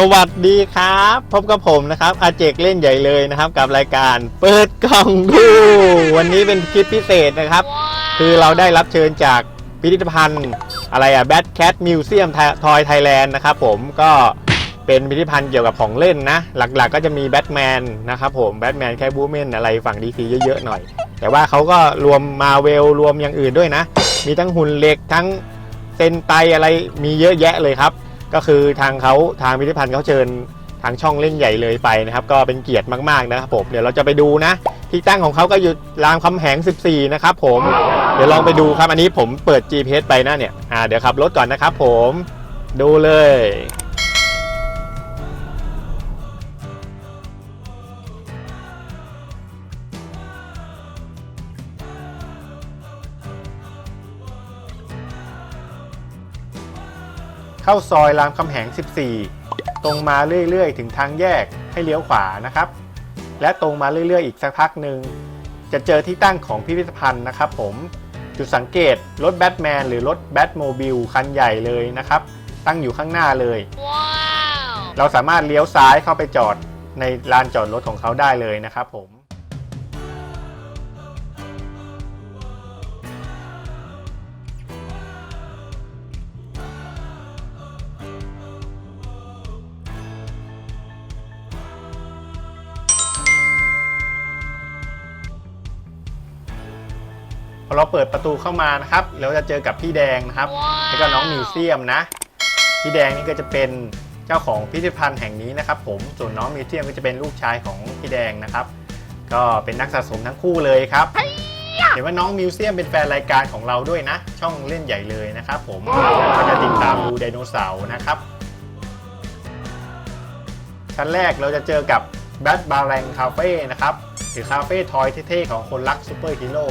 สวัสดีครับ พบกับผมนะครับอาเจกเล่นใหญ่เลยนะครับ กับรายการเปิดกล่องดู วันนี้เป็นคลิปพิเศษนะครับ คือเราได้รับเชิญจากพิพิธภัณฑ์อะไรอะแบทแคทมิวเซียมทอยไทยแลนด์นะครับผมก็เป็นพิพิธภัณฑ์เกี่ยวกับของเล่นนะ หลักๆ ก็จะมีแบทแมนนะครับผมแบทแมนแคบูเมนอะไรฝั่งดีซีเยอะๆหน่อย แต่ว่าเขาก็รวมมาเวลรวมอย่างอื่นด้วยนะ มีทั้งหุ่นเหล็กทั้งเซนไตอะไรมีเยอะแยะเลยครับ ก็คือทางเขาทางพิพิธภัณฑ์เขาเชิญทางช่องเล่นใหญ่เลยไปนะครับ ก็เป็นเกียรติมากๆนะครับผมเดี๋ยวเราจะไปดูนะ ที่ตั้งของเขาก็อยู่รามคำแหง 14 นะครับผมเดี๋ยวลองไปดูครับอันนี้ผมเปิด GPS ไปนะเนี่ยอ่าเดี๋ยวขับรถก่อนนะครับผมดูเลย เข้าซอยรามคำแหง 14 ตรงมาเรื่อยๆ ถึงทางแยกให้เลี้ยวขวานะครับ และตรงมาเรื่อยๆ อีกสักพักหนึ่งจะเจอที่ตั้งของพิพิธภัณฑ์นะครับผมจุดสังเกตรถแบทแมนหรือรถแบทโมบิลคันใหญ่เลยนะครับ ตั้งอยู่ข้างหน้าเลยเราสามารถเลี้ยวซ้ายเข้าไปจอดในลานจอดรถของเขาได้เลยนะครับผม เราเปิดประตูเข้ามานะครับเราจะเจอกับพี่แดงนะครับ แล้วก็น้องมิวเซียมนะ พี่แดงนี่ก็จะเป็นเจ้าของพิพิธภัณฑ์แห่งนี้นะครับ ผมส่วนน้องมิวเซียมก็จะเป็นลูกชายของพี่แดงนะครับ ก็เป็นนักสะสมทั้งคู่เลยครับเห็นว่าน้องมิวเซียมเป็นแฟนรายการของเราด้วยนะ ช่องเล่นใหญ่เลยนะครับผมก็จะติดตามดูไดโนเสาร์นะครับชั้นแรกเราจะเจอกับแบทบาร์แรงคาเฟ่นะครับหรือคาเฟ่ทอยเท่ๆของคนรักซูเปอร์ฮีโร่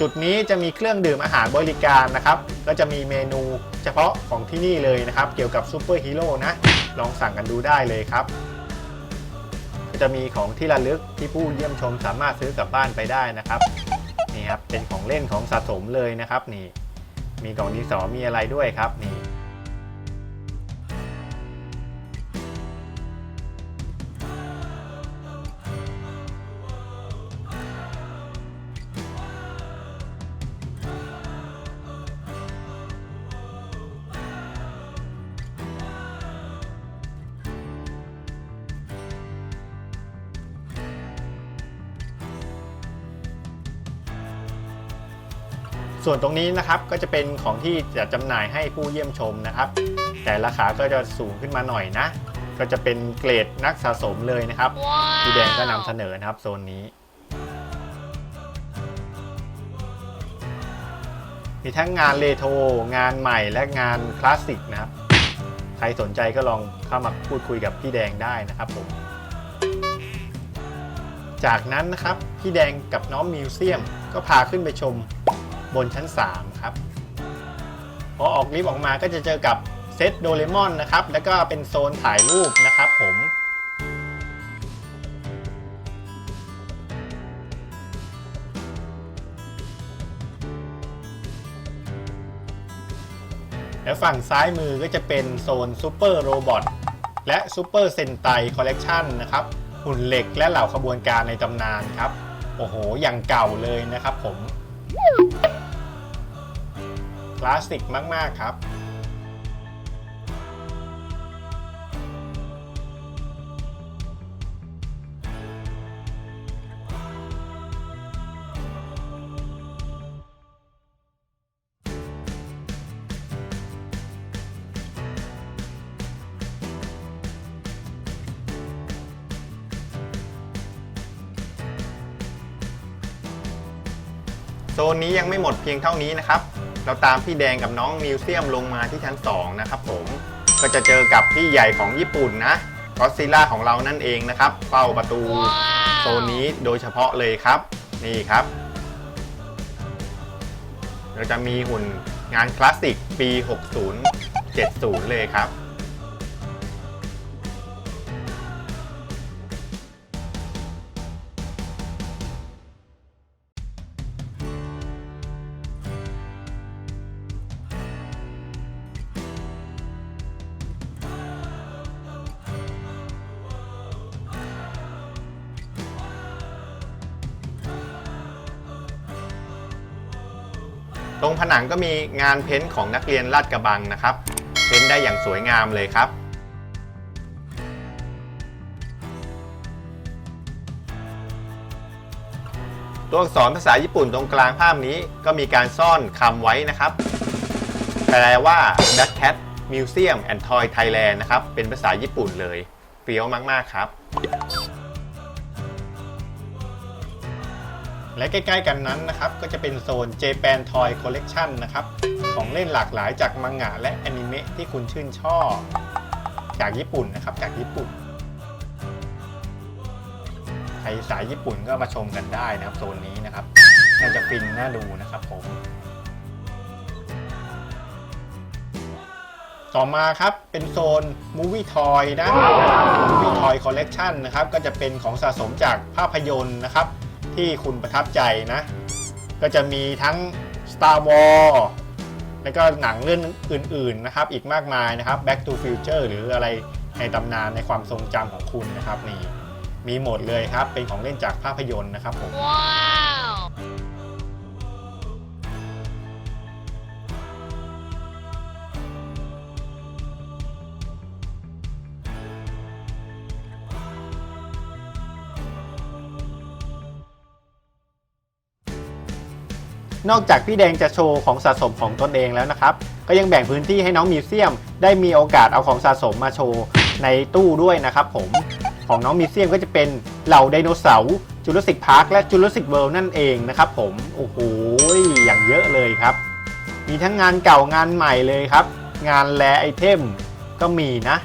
จุดนี้จะมีเครื่องดื่มอาหารบริการนะครับ ก็จะมีเมนูเฉพาะของที่นี่เลยนะครับ เกี่ยวกับซูเปอร์ฮีโร่นะ ลองสั่งกันดูได้เลยครับ ก็จะมีของที่ระลึกที่ผู้เยี่ยมชมสามารถซื้อกลับบ้านไปได้นะครับ นี่ครับ เป็นของเล่นของสะสมเลยนะครับ นี่ มีกล่องดินสอมีอะไรด้วยครับ นี่ ส่วนตรงนี้นะครับก็จะเป็นของที่จะจำหน่ายให้ผู้เยี่ยมชมนะครับ แต่ราคาก็จะสูงขึ้นมาหน่อยนะ ก็จะเป็นเกรดนักสะสมเลยนะครับพี่แดงก็นำเสนอนะครับโซนนี้ มีทั้งงานเรโทรงานใหม่และงานคลาสสิกนะครับ ใครสนใจก็ลองเข้ามาพูดคุยกับพี่แดงได้นะครับผมจากนั้นนะครับพี่แดงกับน้องมิวเซียมก็พาขึ้นไปชม บนชั้น 3 ครับ พอออกลิฟต์ออกมาก็จะเจอกับเซตโดเรมอนนะครับ แล้วก็เป็นโซนถ่ายรูปนะครับผมแล้วฝั่งซ้ายมือก็จะเป็นโซนซูเปอร์โรบอทและซูเปอร์เซนไตคอลเลกชันนะครับ หุ่นเหล็กและเหล่าขบวนการในตำนานครับ โอ้โห อย่างเก่าเลยนะครับผม คลาสสิกมาก ๆ ครับโซนนี้ยังไม่หมดเพียงเท่านี้นะครับ เราตามพี่แดงกับน้องมิวเซียมลงมาที่ชั้น2นะครับผมก็จะเจอกับพี่ใหญ่ของญี่ปุ่นนะก็อดซิลล่าของเรานั่นเองนะครับเฝ้าประตูโซนนี้โดยเฉพาะเลยครับ นี่ครับ เราจะมีหุ่นงานคลาสสิกปี 60 70 เลยครับ นังก็มีงานเพ้นท์ของนักเรียนลาดกระบังนะครับ เพ้นท์ได้อย่างสวยงามเลยครับ ตัวอักษรภาษาญี่ปุ่นตรงกลางภาพนี้ก็มีการซ่อนคำไว้นะครับ แปลว่า Black Cat Museum and Toy Thailand นะครับ เป็นภาษาญี่ปุ่นเลยเปรี้ยวมาก ๆ ครับ และใกล้ๆกันนั้นนะครับก็จะเป็นโซน Japan Toy Collection นะครับของเล่นหลากหลายจากมังงะและแอนิเมะที่คุณชื่นชอบ จากญี่ปุ่นนะครับจากญี่ปุ่นใครสายญี่ปุ่นก็มาชมกันได้นะครับโซนนี้นะครับน่าจะฟินน่าดูนะครับผม ต่อมาครับเป็นโซน Movie Toy นะ Movie Toy Collection นะครับก็จะเป็นของสะสมจากภาพยนตร์นะครับ ที่คุณประทับใจนะ ก็จะมีทั้ง Star Wars แล้วก็หนังเรื่องอื่นๆนะครับ อีกมากมายนะครับ Back to Future หรืออะไรในตำนานในความทรงจำของคุณนะครับนี่มีหมดเลยครับ เป็นของเล่นจากภาพยนตร์นะครับผม Wow! นอกจากพี่แดงจะโชว์ของสะสมของตนเองแล้วนะครับ ก็ยังแบ่งพื้นที่ให้น้องมิวเซียม ได้มีโอกาสเอาของสะสมมาโชว์ในตู้ด้วยนะครับผมของน้องมิวเซียมก็จะเป็นเหล่าไดโนเสาร์จูราสสิกพาร์คและจูราสสิกเวิลด์นั่นเองนะครับผมโอ้โหอย่างเยอะเลยครับ มีทั้งงานเก่างานใหม่เลยครับ งานแลไอเทมก็มีนะ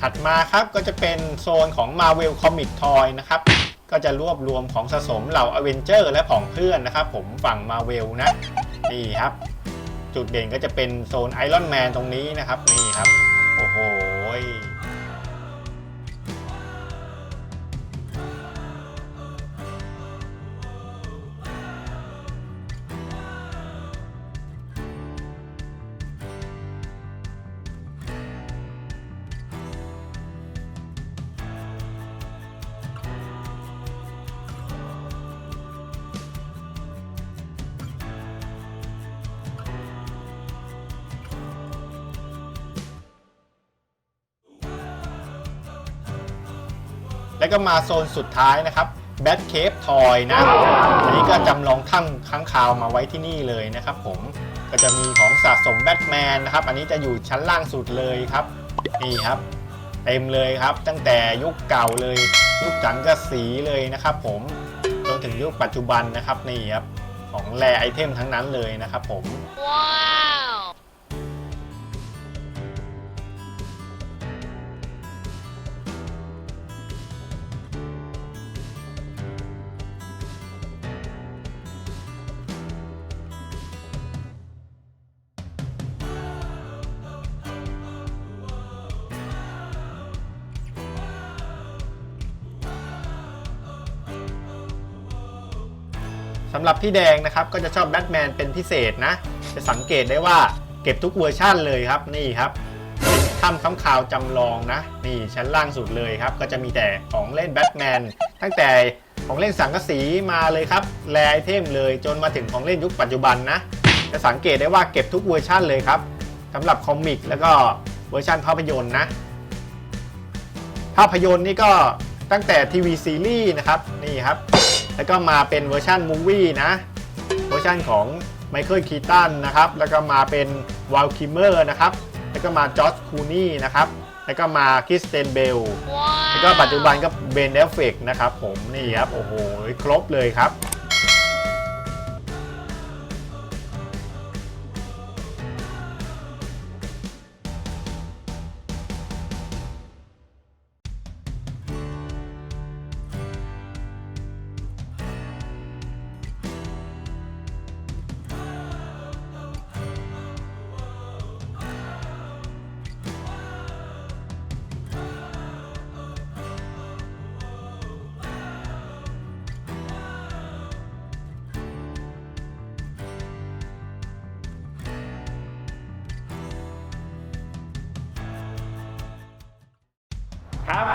ถัดมาครับก็จะเป็นโซนของ Marvel Comic Toy นะครับ ก็จะรวบรวมของสะสมเหล่า a v e n g e r และผองเพื่อนนะครับ ผมฝั่ง Marvel นะ นี่ครับ จุดเด่นก็จะเป็นโซน Iron Man ตรงนี้นะครับ นี่ครับ โอ้โห แล้วก็มาโซนสุดท้ายนะครับ Bat Cave Toy นะ อันนี้ก็จำลองถ้ำค้างคาวมาไว้ที่นี่เลยนะครับผมก็จะมีของสะสมแบทแมนนะครับ อันนี้จะอยู่ชั้นล่างสุดเลยครับ นี่ครับเต็มเลยครับ ตั้งแต่ยุคเก่าเลย ยุคจังกะสีเลยนะครับผมจนถึงยุคปัจจุบันนะครับนี่ครับของแร่ไอเทมทั้งนั้นเลยนะครับผม Wow! หรับพี่แดงนะครับก็จะชอบแบทแมนเป็นพิเศษนะ จะสังเกตได้ว่าเก็บทุกเวอร์ชั่นเลยครับนี่ครับเป็นถ้ำค้ำคาวจำลองนะ นี่ชั้นล่างสุดเลยครับ ก็จะมีแต่ของเล่นแบทแมนตั้งแต่ของเล่นสังกะสีมาเลยครับแรไอเทมเลยจนมาถึงของเล่นยุคปัจจุบันนะ จะสังเกตได้ว่าเก็บทุกเวอร์ชั่นเลยครับสำหรับคอมิกแล้วก็เวอร์ชันภาพยนตร์นะ ภาพยนตร์นี่ก็ตั้งแต่ทีวีซีรีส์นะครับนี่ครับ แล้วก็มาเป็นเวอร์ชันมูวี่นะเวอร์ชันของไมเคิลคีตันนะครับแล้วก็มาเป็นวาลคิมเมอร์นะครับแล้วก็มาจอร์จคูนี่นะครับแล้วก็มาคริสเตนเบลแล้วก็ปัจจุบันก็เบนเอฟเฟกนะครับผมนี่ครับโอ้โหครบเลยครับ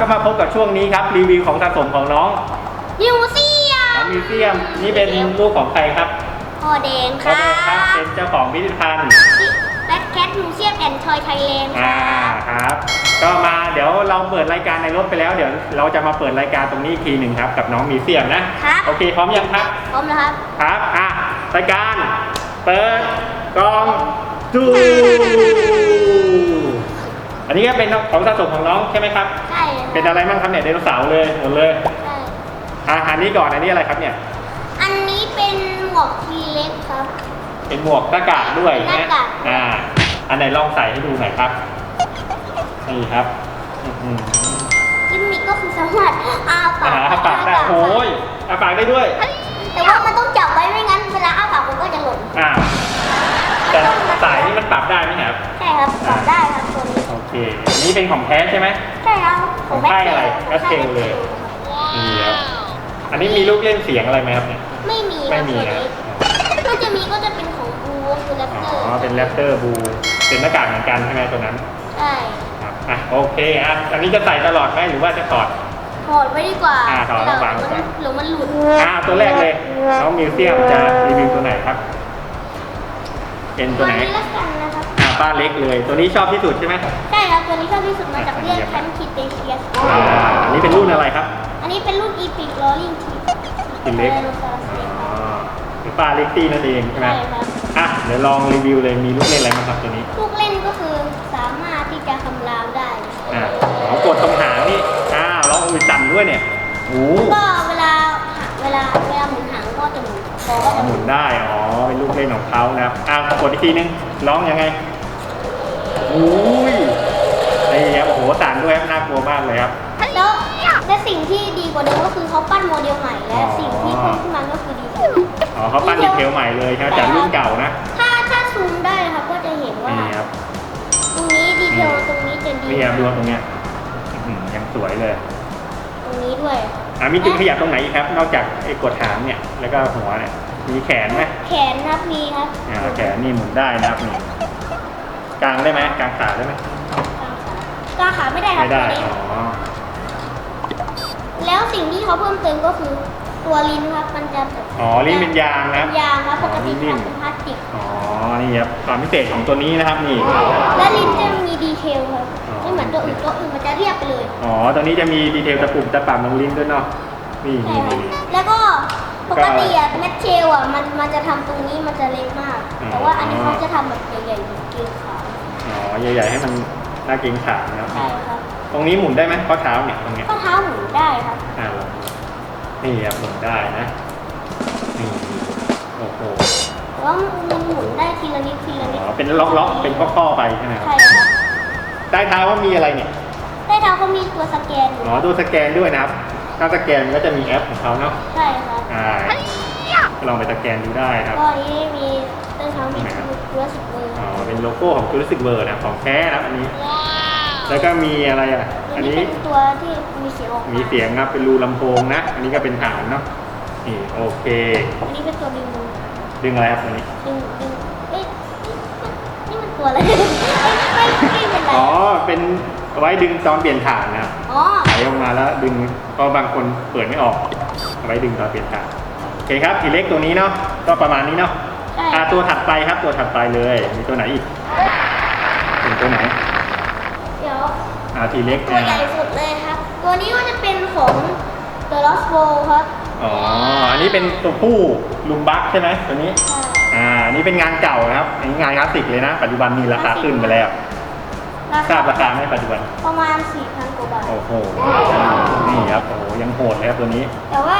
ก็มาพบกับช่วงนี้ครับรีวิวของสะสมของน้องมิวเซียน้องมิวเซียมนี่เป็นลูกของใครครับพ่อแดงคเขารัเป็นครับบเป็นเจ้าของพิพิธภัณฑ์แบทแคทมิวเซียมแอนด์ทอยไทยแลนด์คอ่ารับครับ ก็มาเดี๋ยวเราเปิดรายการในรถไปแล้วเดี๋ยวเราจะมาเปิดรายการตรงนี้อีกทีหนึ่งครับกับน้องมิวเซียมนะครับโอเคพร้อมยังครับ พร้อมแล้วครับ ครับ อะ รายการ เปิดกล้องดู อันนี้ก็เป็นของสะสมของน้องใช่ไหมครับ ใช่ เป็นอะไรบ้างครับเนี่ยไดโนเสาร์เลยหมดเลยใช่อะอันนี้ก่อนอันนี้อะไรครับเนี่ย อันนี้เป็นหมวกทีเล็กครับ เป็นหมวกหน้ากากด้วยหน้านะกากอ่า อันไหนลองใส่ให้ดูหน่อยครับนี่ครับอื้อหือกิมมิกก็คือสามารถอ้าปากอ่าปากได้โอ้ยอาปากได้ด้วย แต่ว่ามันต้องจับไว้ไม่งั้นเวลาอ้าปากมันก็จะหล่นอ่าแต่สายนี่มันปรับได้ไหมครับใช่ครับปรับได้ครับตัวนี้โอ เคอันนี้เป็นของแท้ใช่ไหม ใช่ครับของค่ายอะไรของค่าย Castle เลย Castle นี่ครับอันนี้มีลูกเล่นเสียงอะไรไหมครับเนี่ย ไม่มีคไม่รับมีตัวนะนี้ถ้าจะมีก็จะเป็นของบูก็คือแรปอ๋เตอร์อ เป็นแรปเตอร์บู เป็นหน้ากากเหมือนกันใช่ไหมตัวนั้น ใช่ครับอะโอเคอะอันนี้จะใส่ตลอดไหมหรือว่าจะถอด ถอดไว้ดีกว่าอ่าถอดระวังเดี๋ยวมันหรือมันหลุดอ่าตัวแรกเลยน้องมิวเซียมจะรีวิวตัวไหนครับ เป็นตัวไหนนี้ละกันนะครับอ่าป้าเล็กเลย ตัวนี้ชอบที่สุดใช่ไหมใช่ ครับตัวนี้ชอบที่สุดมาจากเรื่องแคมป์คิดเตเชียสอ่าอันนี้เป็นรุ่นอะไรครับอันนี้เป็นรุ่นอีพิกลอริงทีทีเล็กอ๋อหรือป้าเล็กตี้นั่นเองใช่ไหมใช่ครับอะเดี๋ยวลองรีวิวเลยมีลูกเล่นอะไรบ้างครับตัวนี้ลูกเล่นก็คือสามารถที่จะคำรามได้ อ่าอ๋อกดตรงหางนี่อ่าร้องอุ้ยสั่นด้วยเนี่ยโอ้โหก็เวลาเวลาเวลาหมุนหางก็จะหมุนคอก็จะหหมุมุนนได้อ๋อเป็นลูกเล่นของเขานะครับอ่ากดอีกทีนึงร้องยังไงอุ้ย นี่ครับโอ้โหสั่นด้วยครับน่ากลัวมากเลยครับ แล้วและสิ่งที่ดีกว่าเดิมก็คือเขาปั้นโมเดลใหม่และอ๋อสิ่งที่เพิ่มขึ้นมาก็คือดีเทลอ๋อเขาปั้นดีเทลใหม่เลยใช่ไหมจากรุ่นเก่านะ ถ้าถ้าซูมได้นะครับก็จะเห็นว่านี่ครับตรงนี้ดีเทลตรงนี้จะดีนี่ครับดูตรงเนี้ยอื้อหือยังสวยเลย ตรงนี้ด้วยอ่ามีจุดขยับตรงไหนอีกครับ นอกจากไอ้กดหางเนี่ยแล้วก็หัวเนี่ยมีแขนไหมแขนครับมีครับอ่าแขนนี่หมุนได้นะครับนี่กางได้ไหมกางขาได้ไหม กางขาไม่ได้ครับไม่ได้ ตัวนี้อ๋อ แล้วสิ่งที่เขาเพิ่มเติมก็คือตัวลิ้นครับมันจะแบบอ๋อลิ้นเป็นยางนะ เป็นยางครับปกติอ๋อลิ้นทำเป็นพลาสติก อ๋อ นี่ครับความพิเศษของตัวนี้นะครับนี่ และลิ้นจะมีดีเทลครับอ๋อ ไม่เหมือนตัวอื่นตัวอื่นมันจะเรียบไปเลยอ๋อ ตัวนี้จะมีดีเทลตะปุ่มตะป่ำตรงลิ้นด้วยเนาะ นี่ใช่นี่ครับนี่ แล้วก็ปกติอะแมทเชลอะมันมันจะทำตรงนี้มันจะเล็กมาก อ๋อ แต่ว่าอันนี้เขาจะทำแบบใหญ่ๆเหมือนเกลียวขาวอ๋อ ใหญ่ๆให้มัน น่าเกรงขามนะครับใช่ครับตรงนี้หมุนได้ไหมข้อเท้าเนี่ยตรงเนี้ยข้อเท้าหมุนได้ครับอ่านี่ครับหมุนได้นะนี่โอ้โหแต่ว่ามันหมุนได้ทีละนิดทีละนิดอ๋อเป็นล็อกๆเป็นข้อๆไปใช่ไหมครับใช่ครับใต้เท้าว่ามีอะไรเนี่ยใต้เท้าเขามีตัวสแกนอยู่อ๋อดูสแกนด้วยนะครับถ้าสแกนก็จะมีแอปของเขาเนาะใช่ครับอ่าลองไปสแกนดูได้ครับก็อันนี้มีใต้เท้ามีตัวสิบเบอร์อ๋อ เป็นโลโก้ของจูริสิกเวิร์นะของแท้นะครับอันนี้ แล้วก็มีอะไรอะ อัอันนนี้นี้เป็นตัวที่มีเสียงออกมีเสียงครับเป็นรูลำโพงนะ อันนี้ก็เป็นฐานเนาะนี่โอเค อันนี้เป็นตัวดึงดึงอะไรครับอันนี้ดึงดึงเอ๊ะนี่มันตัวอะไรไม่ไม่ไม่เป็นไรอ๋อเป็นเอาไว้ดึงตอนเปลี่ยนฐานนะครับอ๋อไหลออกมาแล้วดึงก็บางคนเปิดไม่ออกเอาไว้ดึงตอนเปลี่ยนฐานโอเคครับทีเล็กตัวนี้เนาะก็ประมาณนี้เนาะ ใช่ อ่าตัวถัดไปครับตัวถัดไปเลย มีตัวไหนอีกเป็นตัวไหนเดี๋ยวอ่าทีเล็กตัวใหญ่สุดเลยครับ ตัวนี้ก็จะเป็นของ The Lost World ครับอ๋ออันนี้เป็นตัวผู้ลุมบักใช่ไหมตัวนี้ใช่อ่านี่เป็นงานเก่านะครับอันนี้งานคลาสสิกเลยนะ ปัจจุบันมีราคาขึ้นไปแล้วราทราคาบราคาไหมปัจจุบัน ประมาณ4,000กว่าบาท โอ้โหนี่ครับโอ้โหยังโหดเลยครับตัวนี้ แต่ว่า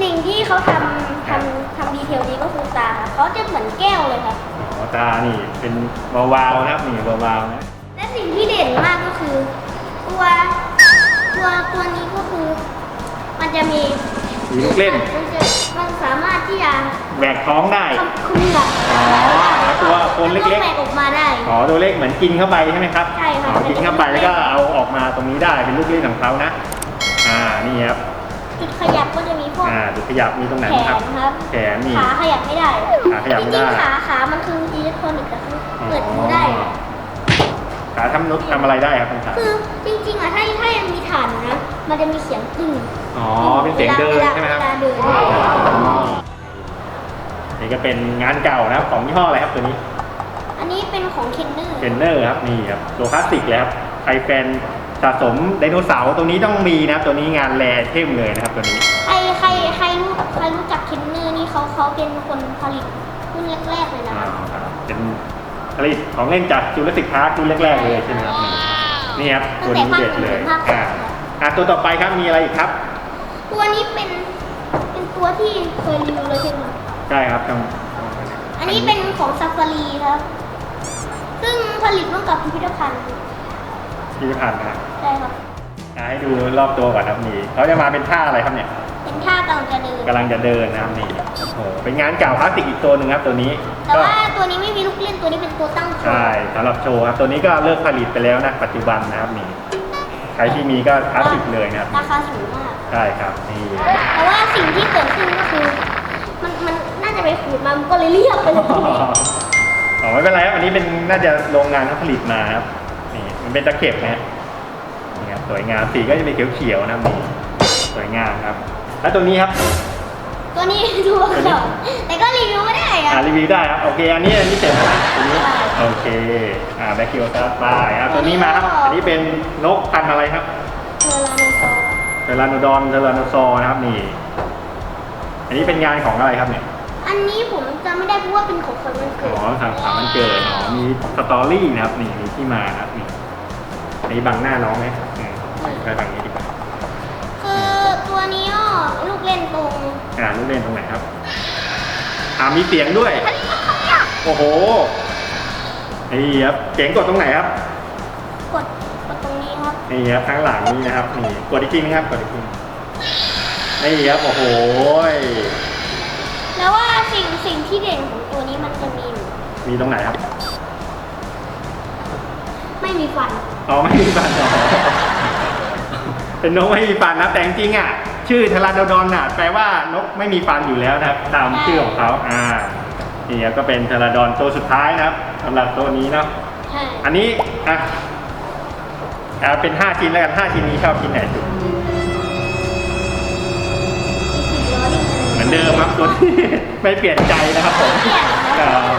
สิ่งที่เขาทำทำทำดีเทลนี้ก็คือตาครับเขาจะเหมือนแก้วเลยครับอ๋อตานี่เป็นวาวๆนะครับนี่วาวๆนะและสิ่งที่เด่นมากก็คือตัวตัวตัวนี้ก็คือ มันจะมีมีลูกเล่นมันจะมันสามารถที่จะแหวกท้องได้ทำเคลือบอ๋อแล้วตัวคนเล็กแหวกออกมาได้ ๆ อ๋อตัวเล็กเหมือนกินเข้าไปใช่ไหมครับใช่ครับอ๋อกินเข้าไปแล้วก็เอาออกมาตรงนี้ได้เป็นลูกเล่นของเขานะ อ่านี่ครับ จุดขยับก็จะมีพวกอ่าดูขยับมีตรงไหนแขบ้างครับนครับแขนนี่ ขาขยับไม่ได้ขาขยับไม่ได้ จริงๆขาขามันคืออิเล็กทรอนิกส์แต่คือเปิดดูได้ ขาขาทำนุทำอะไรได้ครับคุณขาคือจริงๆอะถ้าถ้ายังมีฐานนะ มันจะมีเสียงตึ้งอ๋อเป็นเสียงเดินใช่ไหมครับเวลาเดินนี่ก็เป็นงานเก่านะครับของยี่ห้ออะไรครับตัวนี้อันนี้เป็นของเคนเนอร์เทรนเนอร์ครับนี่ครับตัวคลาสสิกเลยครับใครแฟน สะสมไดโนเสาร์ตัวนี้ต้องมีนะครับตัวนี้งานแรเทมเลยนะครับตัวนี้ใครใครใครรู้ใครรู้จักเคนเนอร์นี่เขาเขาเป็นคนผลิตรุ่นแรกๆเลยนะอ่าครับครับเป็นผลิตของเล่นจากจูเลสิกพาร์ครุ่นแรกๆเลยใช่ไหมครับนี่ครับตัวนี้เด็ดเลยอ่าอ่าตัวต่อไปครับมีอะไรอีกครับ ตัวนี้เป็นเป็นตัวที่เคยรีวิวเลยใช่ไหมใช่ครับต้องอันนี้เป็นของซาฟารีครับ ซึ่งผลิตร่วมกับพิพิธภัณฑ์ พิพิธภัณฑ์นะครับ ใช่ครับ อ่าให้ดูรอบตัวก่อนครับนี่เขาจะมาเป็นท่าอะไรครับเนี่ยเป็นท่ากำลังจะเดินกำลังจะเดินนะครับนี่โอ้โหเป็นงานเก่าคลาสสิกอีกตัวหนึ่งครับตัวนี้แต่ก็ว่าตัวนี้ไม่มีลูกเล่นตัวนี้เป็นตัวตั้งโชว์ใช่สำหรับโชว์ครับตัวนี้ก็เลิกผลิตไปแล้วนะปัจจุบันนะครับนี่ใครที่มีก็คลาสสิกเลยนะครับราคาสูงมาก ใช่ครับนี่ แต่ว่าสิ่งที่เกิดขึ้นก็คือ มันมันน่าจะไปขูดมามันก็เลยเรียบไปเลยอ๋อไม่เป็นไรครับอันนี้เป็นน่าจะโรงงานเขาผลิตมาครับนี่มันเป็นตะเข็บนะฮะนี่ครับส วยงามสีก็จะเป็นเขียวๆนะครับนี่สวยงามครับ แล้วตัวนี้ครับตัวนี้ดูก่อนแต่ก็รีวิวไม่ได้อะอ่ารีวิวได้ครับโอเคอันนี้อันนี้เสร็จแล้วนะตัวนี้โอเคอ่าแบคคิวซัสบายครับตัวนี้มาครับอันนี้เป็นนกพันธุ์อะไรครับเทอร์ราโนซอร์เทอราโนดอนเทอราโนซอร์นะครับนี่ อันนี้เป็นงานของอะไรครับเนี่ยอันนี้ผมจำไม่ได้เพราะว่าเป็นของคนวันอ๋เกิดอสามสามมันเกิดอ๋อมีสตอรี่นะครับนี่มีที่มานะครับนี่อันนี้บังหน้าน้องไหมอืม ไปบังนี้ดีกว่าคือตัวนี้อะลูกเล่นตรงอ่าลูกเล่นตรงไหนครับอ่ามีเสียงด้วย โอ้โหนี่ครับเจ๋งกดตรงไหนครับ กดกดตรงนี้ครับนี่ครับข้างหลังนี่นะครับนี่กดอีกทีนะครับกดอีกทีนี่ครับโอ้โหแล้วว่าสิ่งสิ่งที่เด่นของตัวนี้มันจะมีอยู่มีตรงไหนครับ ไม่มีฟันอ๋อไม่มีฟันอ๋อ เป็นนกไม่มีฟันนะแต่จริงๆอะชื่อทาราโดดอนน่ะแปลว่านกไม่มีฟันอยู่แล้วนะครับ ตามชื่อของเขาอ่านี่ครับก็เป็นทาราโดอนตัวสุดท้ายนะครับสำหรับตัวนี้เนาะใช่อันนี้อะอ่าเป็น5ชิ้นแล้วกัน5ชิ้นนี้ชอบชิ้นไหนสุดมีสี่ล้อนี่เหมือนเดิมครับตัวนี้ไม่เปลี่ยนใจนะครับผมเปลี่ยนเอ่อ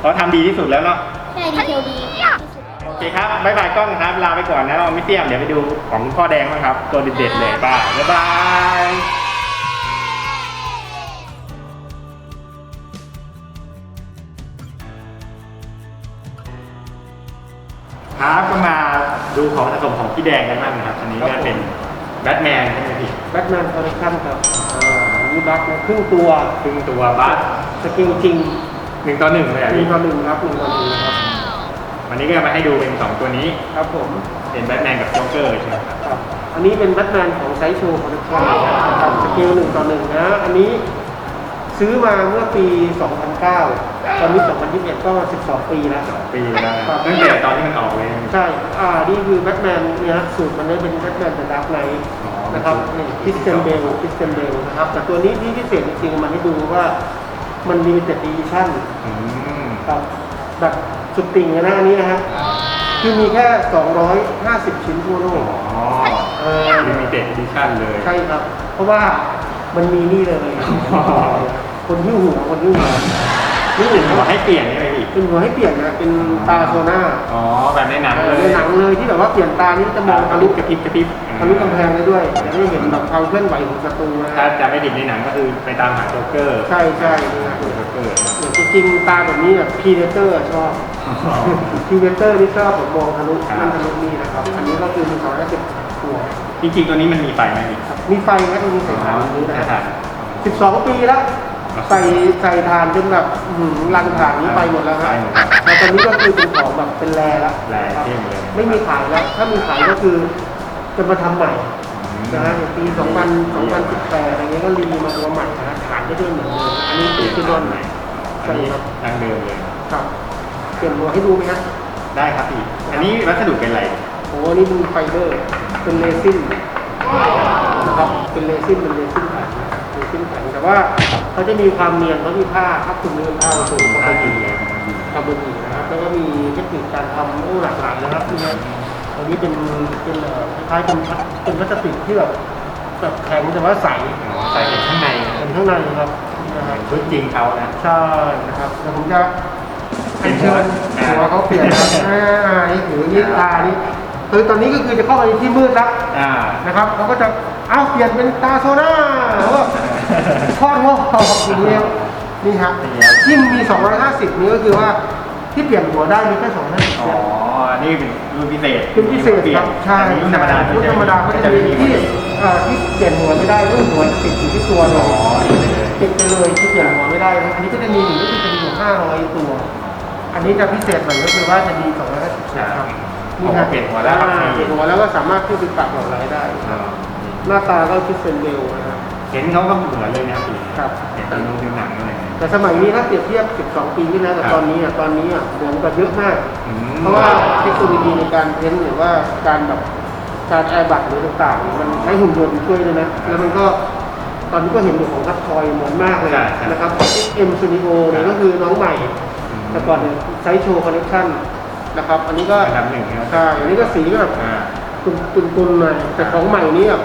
เขาทำดีที่สุดแล้วเนาะ ใช่ดีเทลดีที่สุดโอเคครับบ๊ายบายกล้องครับลาไปก่อนนะเราไม่เตี้ยมเดี๋ยวไปดูของพ่อแดงบ้างครับ ตัวเด็ดๆเลยป้าบ๊ายบายครับก็มาดูของสะสมของพี่แดงกันบ้างนะครับอันนี้ก็เป็นแบทแมนใช่ไหมพี่แบทแมนคอลเลคชันครับอ่ามีบัคนะครึ่งตัวครึ่งตัวบัสสกิลจริงหนึ่งต่อหนึ่งเลยอะหนึ่พี่งต่อหนึ่งครับหนึ่งต่อหนึ่งนะครับ วันนี้ก็มาให้ดูเป็นสองตัวนี้ครับผมเป็นแบทแมนกับโจ๊กเกอร์ใช่ไหมครับครับ อันนี้เป็นแบทแมนของไซส์โชว์คอลเลคชันนะครับสกิลหนึ่งต่อหนึ่งนะ อันนี้ซื้อมาเมื่อปี 2009 ตอนนี้ 2021 ก็ 12 ปีแล้ว ปีแล้วนะครับตั้งแต่ตอนที่มันออกเลย ใช่ อ่า นี่คือแบทแมนเนี่ยสูตรมันได้เป็นแบทแมนแต่ดักไนท์อ๋อนะครับนี่คริสเตนเบลคริสเตนเบลนะครับ แต่ตัวนี้ที่พิเศษจริงๆ มันให้ดูว่ามันมีแต่ดีชั่นอืมครับแบบ สุดติ่งเลยนะอันนี้นะฮะคือมีแค่ 250 ชิ้นทั่วโลอ๋อกเออลิมิเต็ดดิชั่นเลย ใช่ครับ เพราะว่ามันมีนี่เลยอ๋อคนหิ้วหัวคนหิ้วหัวนี่เป็นหัวให้เปลี่ยนใช่ไหมพี่เป็นหัวให้เปลี่ยนนะเป็นตาโซน่าอ๋อแบบในหนังเอเลอยในหนังเลยที่แบบว่าเปลี่ยนตานี่จะมองทะลุกระพริบกระพริบทะลุกำแพงได้ด้วยจะได้เห็นแบบความเคลื่อนไหวของศัตรูนะถ้าจะไม่ผิดในหนังก็คือไปตามหาโจ๊กเกอร์ ใช่ใช่นี่นะโจ๊กเกอร์ จริงๆตาแบบนี้แบบพีเดเตอร์ชอบพีเดเตอร์นี่ชอบแบบมองทะลุนั่นทะลุนี่นะครับ อันนี้ก็คือมี250ตัวจริงๆตัวนี้มันมีไฟไหมพี่มีไฟครับมีใส่ถ่านตรงนี้นะใส่คถ่ารับนสิบสองปีแล้วใส่ใส่ถ่านจนแบบอื้อหือรังถ่านนี้ไปหมดแล้วครับไปหมดแล้ว แต่ตอนนี้ก็คือเป็นของแบบเป็นแรแล้วแร่ครับเข้มเลยไม่มีขายแล้ว ถ้ามีขายก็คือจะมาทำใหม่นะฮะอย่างปี 2000 2018อะไรเงี้ยก็รีมาตัวใหม่นะขายได้ด้วยเหมือนเดิมอันนี้คือโดนใหม่ อันนี้ดังเดิมเลย ครับเปลี่ยนหัวให้ดูไหมฮะได้ครับพี่ อันนี้วัสดุเป็นอะไร โอ้นี่เป็นไฟเบอร์ เป็นเรซินนะครับ เป็นเรซินเป็นเรซินแข็งนะเรซินแข็งแต่ว่าเขาจะมีความเนียนเขามีผ้าผ้าคลุมเนื้อผ้าสูงถ้าผ้ากิกินนเลยคาร์บอนีนะครับ แล้วก็มีเทคนิคการทำโอ้หลากหลายนะครับนี่นะอันนี้เป็นเป็นเอ่อคล้ายๆเป็นพลาเป็นพลาสติกที่แบบแบบแข็งแต่ว่าใส ใส่ในข้างในเป็นข้างในครับ นะคเหมืรัอบนชุดจริงเขานะใช่นะครับเดี๋ยวผมจะให้เชิญอ่าหัวเขาเปลี่ยนครับอ่านี่ถือนี่ตานี่คือตอนนี้ก็คือจะเข้าไปในที่มืดแล้วอ่านะครับเขาก็จะอ้าวเปลี่ยนเป็นตาโซน่าแล้วก็ทอดหัวออกอย่างเงี้ยนี่ฮะนี่ครับยิ่งมี 250 นี่ก็คือว่าที่เปลี่ยนหัวได้มีแค่250อ๋อ นี่เป็นรุ่นพิเศษเป็นพิเศษครับใช่แต่รุ่นธรรมดารุ่นธรรมดาก็จะมีที่เอ่อที่เปลี่ยนหัวไม่ได้รุ่นหัวติดอยู่ที่ตัวเลอ๋อยนี่เลย ติดไปเลยที่เปลี่ยนหัวไม่ได้นะอันนี้ก็จะมีอยู่ก็คือจะมีอยู่500 ตัว อันนี้จะพิเศษหน่อยก็คือว่าจะมี250ครับผมก็เปลี่ยนหัวแล้วครับอ่าเปลี่ยนหัวแล้วก็สามารถที่จะปรับหัวไหลได้อ่าหน้าตาก็คิดเป็นเร็วนะครับเห็นเขาก็เหมือนเลยนะครับพี่ครับเห็นเป็นรูปหนังอะไรเนี่ยแต่สมัยนี้ถ้าเปรียบเทียบ 12 ปีที่แล้วกับครับตอนนี้อะตอนนี้อะเหมือนกับเยอะมากอืมเพราะว่าเทคโนโลยีในการเพ้นท์หรือว่าการแบบการแอร์บัตหรือต่างๆ มันใช้หุ่นยนต์ช่วยด้วยนะ แล้วมันก็ต อนนี้ก็เห็นอยู่ของทัพทอยเหมือนมากเลยใช่ใช่ นะครับของ XM Studio เนี่ยก็คือน้องใหม่อืมแต่ก่อนเนี่ยไซส์โชว์คอนเนคชั่นนะครับ อันนี้ก็อันดับหนึ่งนะครับใช่อันนี้ก็สีก็แบบอ่าตุนตุนๆหน่อยแต่ของใหม่นี่แบบ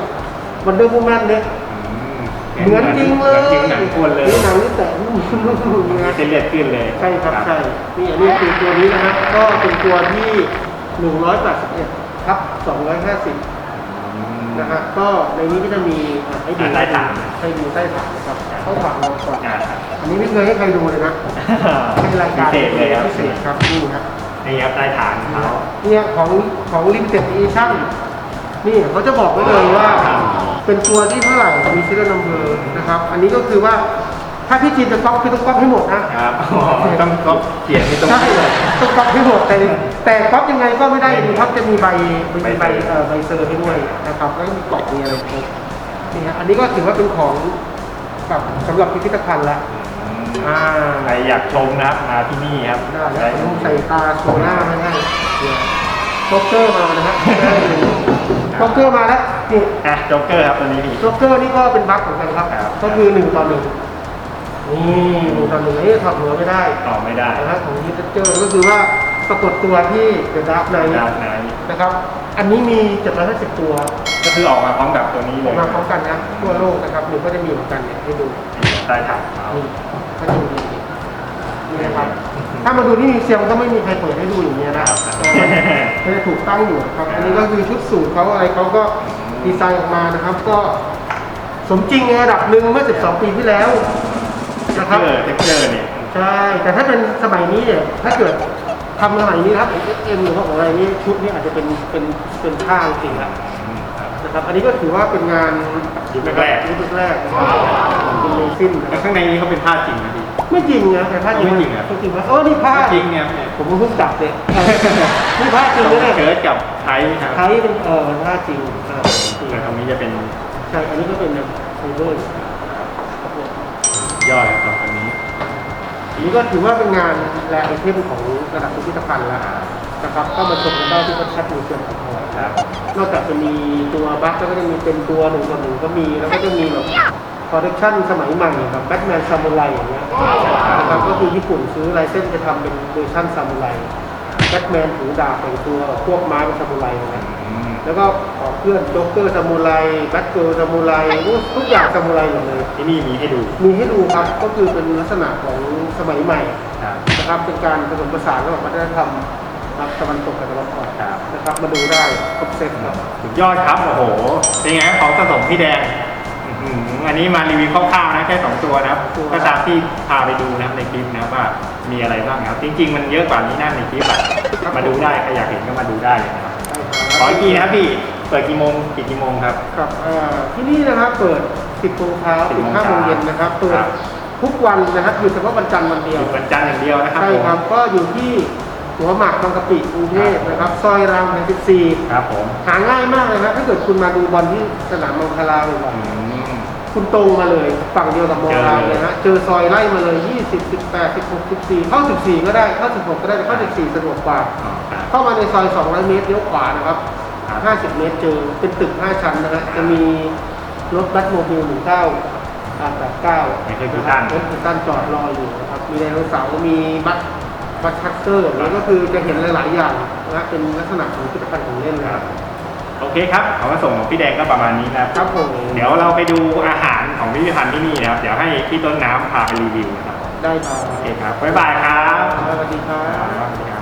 วันเดอร์ w ูแมนเนี่ยอืมเหมือนจริงเลยหมือนจริงหนังคนเลยหนังนี่แต่นุ่มๆๆนะ เส้นเลือดขึ้นเลยใช่ครับใช่นี่อันนี้คือตัวนี้นะครับก็เป็นตัวที่ 181ทับ250อืม นะฮะก็ในนี้ก็จะมีอะให้ดูอ่าใต้ฐาน ให้ดูใต้ฐานนะครับต้องถามเราก่อนอ่าครับ อันนี้ไม่เคยให้ใครดูเลยนะให้รายการพิเศษเลยครับ พิเศษครับนี่ครับ นี่ครับใต้ฐานเขาเนี่ยของของ limited edition นี่เขาจะบอกไว้เลยว่า เป็นตัวที่เท่าไหร่มีซีเรียลนัมเบอร์นะครับ อันนี้ก็คือว่า ถ้าพี่จีนจะก๊อปคือต้องก๊อปให้หมดนะครับอ๋อต้องก็เขียนไม่ตรงใช่ต้องก๊อปให้หมดแต่แต่ก๊อปยังไงก็ไม่ได้ดีครับจะมีใบมีใบใบเซอร์เอ่อใบเซอร์ให้ด้วยนะครับแล้วก็มีกล่องมีอะไรครบนี่ฮะอันนี้ก็ถือว่าเป็นของแบบสำหรับพิพิธภัณฑ์ละ อ่า ใครอยากชมนะครับมาที่นี่ครับได้แล้วผมใส่ตาโซล่าไม่ให้โจ๊กเกอร์มานะฮะโจ๊กเกอร์มาแล้วนี่อะโจ๊กเกอร์ครับตัวนี้พี่โจ๊กเกอร์นี่ก็เป็นบั๊กเหมือนกันครับครับ ก็คือหนึ่งต่อหนึ่ง นี่หนึ่งต่อหนึ่งนี่ถอดหัวไม่ได้ต่อไม่ได้นะฮะของยูทูบเจอร์ก็คือว่าปรากฏตัวที่เดอะดาร์กไนด้านในนะครับ อันนี้มี 750 ตัว ก็คือออกมาพร้อมกับตัวนี้อเลอยกมาพร้อมกันนะทั่วโลกนะครับหรือก็จะมีเหมือนกันเนี่ยให้ดูใต้ฐานเขานี่ก็จะมีนี่นะครับถ้ามาดูที่มิวเซียมก็ไม่มีใครเปิดให้ดูอย่างเงี้ยนะครับมันจะถูกตั้งอยู่ครับ อันนี้ก็คือชุดสูตรเขาอะไรเขาก็ดีไซน์ออกมานะครับ ก็สมจริงในระดับหนึ่งเมื่อ 12 ปีที่แล้วเท็ นะกครับเจอร์เท็กเจอร์เนี่ยใช่ แต่ถ้าเป็นสมัยนี้เนี่ยถ้าเกิดทำสมัยนี้ครับของ XM หรือว่าของอะไรนี้ชุดนี้อาจจะเป็นเป็นเป็นผ้าจริงๆแล้วอืมครับนะครับ อันนี้ก็ถือว่าเป็นงานยุคแรกยุคแรกนะครับเป็นเรซินนะคแล้รัวบข้างในนี้เขาเป็นผ้าจริงนะพี่ ไม่จริงนะแต่ผ้าจริงไม่จริงเหรอไม่จริงนะเออนี่ผ้าจริงเนี่ยผมก็เพิ่งจับเลยนี่ผ้าจริงต้องนะเนี่ยเกิดกับไทยครับไทยเป็นเออเป็นผ้าจริงอ่าจริงแล้วตรงนี้จะเป็นใช่อันนี้ก็เป็นไฟเบอร์ครับผม ยอดครับตรงนี้อันนี้ก็ถือว่าเป็นงานแลไอเทมของระดับพิพิธภัณฑ์แล้วนะครับก็มาชมกันได้ที่วัดชัดมิวเซียมของเราครับนอกจากจะมีตัวบัคแล้วก็จะมีเป็นตัวหนึ่งตัวหนึ่งก็มีแล้วก็จะมีแบบคอลเลคชันสมัยใหม่แบบแบทแมนซามูไรอย่างเงี้ยนะครับก็คือญี่ปุ่นซื้อลายเส้นจะทำเป็นเวอร์ชันซามูไรแบทแมนถือดาบแต่งตัวพวกม้าเป็นซามูไรนะอืม แล้วก็ขอเพื่อนโจ๊กเกอร์ซามูไรแบทเกิร์ลซามูไรทุกอย่างซามูไรหมดเลย ที่นี่มีให้ดู มีให้ดูครับ ก็คือเป็นลักษณะของสมัยใหม่ครับนะครับ เป็นการผสมผสานระหว่างวัฒนธรรมครับตะวันตกกับตะวันออกครับนะครับ มาดูได้ครบเซ็ตครับสุดยอดครับ โอ้โห เป็นไงครับของสะสมพี่แดงอื้อหืออันนี้มารีวิวคร่าวๆนะแค่สองตัวนะครับตัวก็ตามที่พาไปดูนะครับในคลิปนะครับว่ามีอะไรบ้างครับจริงๆ มันเยอะกว่านี้นั่นในคลิปอะมาดูได้ใครอยากเห็นก็มาดูได้เลยนะครับ ขออีกทีนะครับพี่ เปิดกี่โมงปิดกี่โมงครับ ครับเอ่อที่นี่นะครับเปิด 10โมงเช้า10ถึง5โมงเย็นนะครับเปิดครับ ทุกวันนะครับหยุดเฉพาะวันจันทร์วันเดีหยวยุดวันจันทร์อย่างเดียวนะครับใช่ครับผมก็อยู่ที่หัวหมากบางกะปิกรุงเทพนะครับซอยรามแห่ง14 ครับผมหาง่ายมากเลยนะถ้าเกิดคุณมาดูบอลที่สนามมังคลาบ่อยอืม ๆคุณตรงมาเลย ฝั่งเดียวกับมอลาเลยนะเจอซอยไล่มาเลย 20 18 16 14เข้า14 ก็ได้เข้า16 ก็ได้แต่เข้า14สะดวกกว่า อ๋อครับ เข้ามาในซอย 200 เมตรเลี้ยวขวานะครับครับ 50 เมตรเจอเป็นตึก 5 ชั้นนะฮะจะมีรถบัสโมบิล19อ่า89ไม่ใช่กีตันรถกีตันจอดรออยู่นะครับ มีไดโนเสาร์มีบัสบัตชัตเตอร์อย่างนี้ก็คือจะเห็นหลาย ๆ อย่างนะเป็นลักษณะของผลิตภัณฑ์ของเล่นนะครับ โอเคครับของมาส่งของพี่แดงก็ประมาณนี้นะครับ ครับผมเดี๋ยวเราไปดูอาหารของพิพิธภัณฑ์ที่นี่นะครับ เดี๋ยวให้พี่ต้นน้ำพาไปรีวิวนะครับ ได้ครับโอเคครับ บ๊ายบายครับ สวัสดีครับสวัสดีครับ